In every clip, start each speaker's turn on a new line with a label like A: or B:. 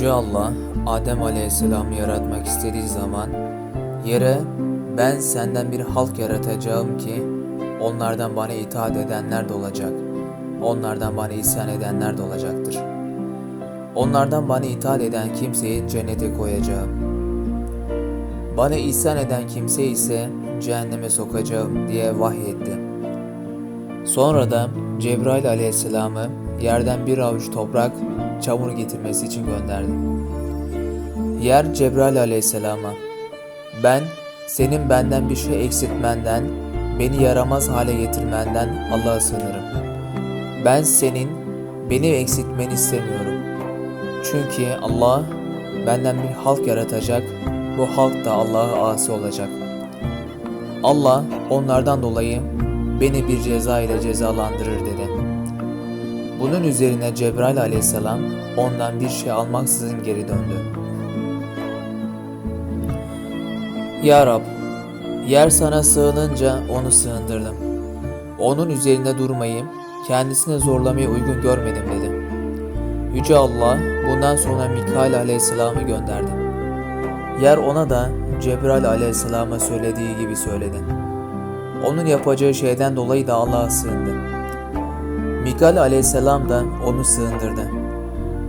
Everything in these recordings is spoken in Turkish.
A: Yüce Allah Adem Aleyhisselam'ı yaratmak istediği zaman yere ben senden bir halk yaratacağım ki onlardan bana itaat edenler de olacak. Onlardan bana isyan edenler de olacaktır. Onlardan bana itaat eden kimseyi cennete koyacağım. Bana isyan eden kimse ise cehenneme sokacağım diye vahyetti. Sonra da Cebrail aleyhisselamı yerden bir avuç toprak, çamur getirmesi için gönderdi. Yer Cebrail aleyhisselama, ben senin benden bir şey eksiltmenden, beni yaramaz hale getirmenden Allah'a sığınırım. Ben senin beni eksiltmeni istemiyorum. Çünkü Allah benden bir halk yaratacak, bu halk da Allah'a asi olacak. Allah onlardan dolayı beni bir ceza ile cezalandırır dedi. Bunun üzerine Cebrail aleyhisselam ondan bir şey almaksızın geri döndü. Ya Rab, yer sana sığınınca onu sığındırdım. Onun üzerinde durmayı, kendisine zorlamayı uygun görmedim dedi. Yüce Allah bundan sonra Mikail aleyhisselamı gönderdi. Yer ona da Cebrail aleyhisselama söylediği gibi söyledi. Onun yapacağı şeyden dolayı da Allah'a sığındı. Mikail aleyhisselam da onu sığındırdı.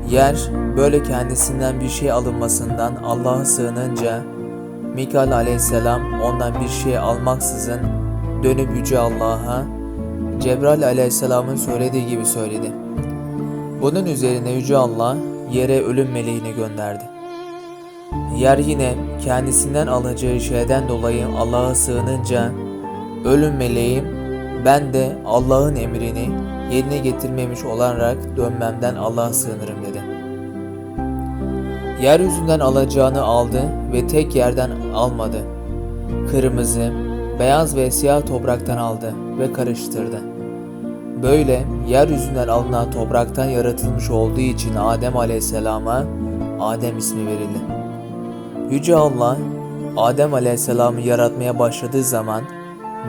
A: Yer böyle kendisinden bir şey alınmasından Allah'a sığınınca Mikail aleyhisselam ondan bir şey almaksızın dönüp Yüce Allah'a Cebrail aleyhisselamın söylediği gibi söyledi. Bunun üzerine Yüce Allah yere ölüm meleğini gönderdi. Yer yine kendisinden alacağı şeyden dolayı Allah'a sığınınca ölüm meleğim ben de Allah'ın emrini yerine getirmemiş olarak dönmemden Allah'a sığınırım dedi. Yeryüzünden alacağını aldı ve tek yerden almadı. Kırmızı, beyaz ve siyah topraktan aldı ve karıştırdı. Böyle yeryüzünden alınan topraktan yaratılmış olduğu için Adem Aleyhisselam'a Adem ismi verildi. Yüce Allah Adem Aleyhisselam'ı yaratmaya başladığı zaman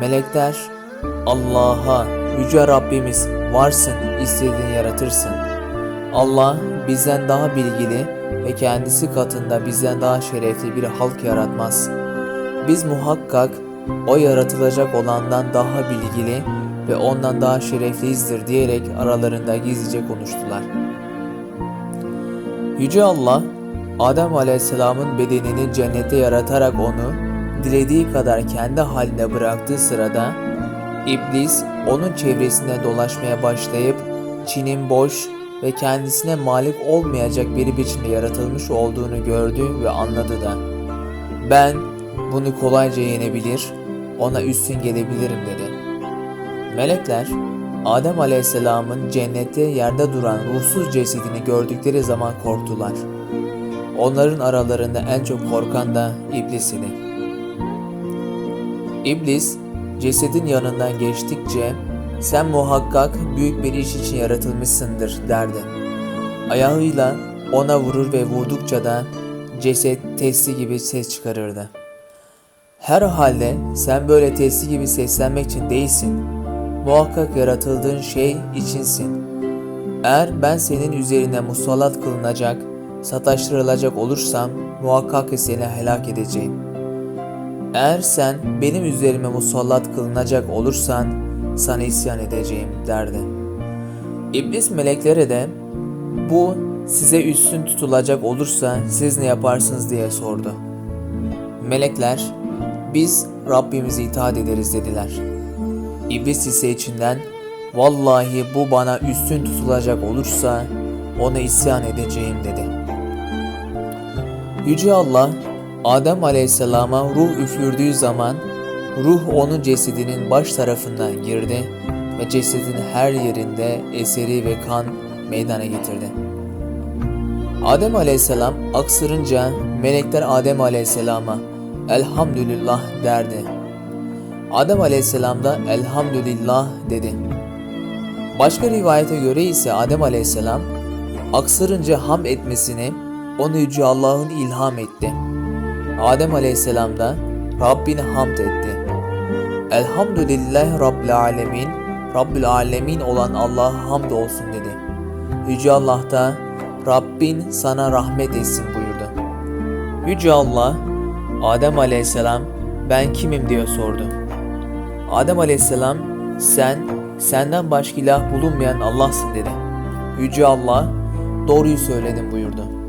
A: melekler Allah'a Yüce Rabbimiz varsın istediğini yaratırsın. Allah bizden daha bilgili ve kendisi katında bizden daha şerefli bir halk yaratmaz. Biz muhakkak o yaratılacak olandan daha bilgili ve ondan daha şerefliyizdir diyerek aralarında gizlice konuştular. Yüce Allah, Adem Aleyhisselam'ın bedenini cennette yaratarak onu dilediği kadar kendi haline bıraktığı sırada İblis onun çevresinde dolaşmaya başlayıp Çin'in boş ve kendisine malik olmayacak bir biçimde yaratılmış olduğunu gördü ve anladı da. Ben bunu kolayca yenebilir, ona üstün gelebilirim dedi. Melekler Adem Aleyhisselam'ın cennette yerde duran ruhsuz cesedini gördükleri zaman korktular. Onların aralarında en çok korkan da iblis idi. İblis cesedin yanından geçtikçe sen muhakkak büyük bir iş için yaratılmışsındır derdi. Ayağıyla ona vurur ve vurdukça da ceset testi gibi ses çıkarırdı. Herhalde sen böyle testi gibi seslenmek için değilsin. Muhakkak yaratıldığın şey içinsin. Eğer ben senin üzerine musallat kılınacak, sataştırılacak olursam muhakkak seni helak edeceğim. Eğer sen benim üzerime musallat kılınacak olursan sana isyan edeceğim derdi. İblis meleklere de bu size üstün tutulacak olursa siz ne yaparsınız diye sordu. Melekler biz Rabbimize itaat ederiz dediler. İblis ise içinden vallahi bu bana üstün tutulacak olursa ona isyan edeceğim dedi. Yüce Allah Adem Aleyhisselam'a ruh üflürdüğü zaman ruh onun cesedinin baş tarafından girdi ve cesedin her yerinde eseri ve kan meydana getirdi. Adem Aleyhisselam aksırınca melekler Adem Aleyhisselam'a elhamdülillah derdi. Adem Aleyhisselam da elhamdülillah dedi. Başka rivayete göre ise Adem Aleyhisselam aksırınca ham etmesini onu Yüce Allah'ın ilham etti. Adem Aleyhisselam da Rabbini hamd etti. Elhamdülillah Rabbil Alemin, Rabbil Alemin olan Allah'a hamd olsun dedi. Yüce Allah da Rabbin sana rahmet etsin buyurdu. Yüce Allah, Adem aleyhisselam ben kimim diye sordu. Adem aleyhisselam sen, senden başka ilah bulunmayan Allah'sın dedi. Yüce Allah doğruyu söyledin buyurdu.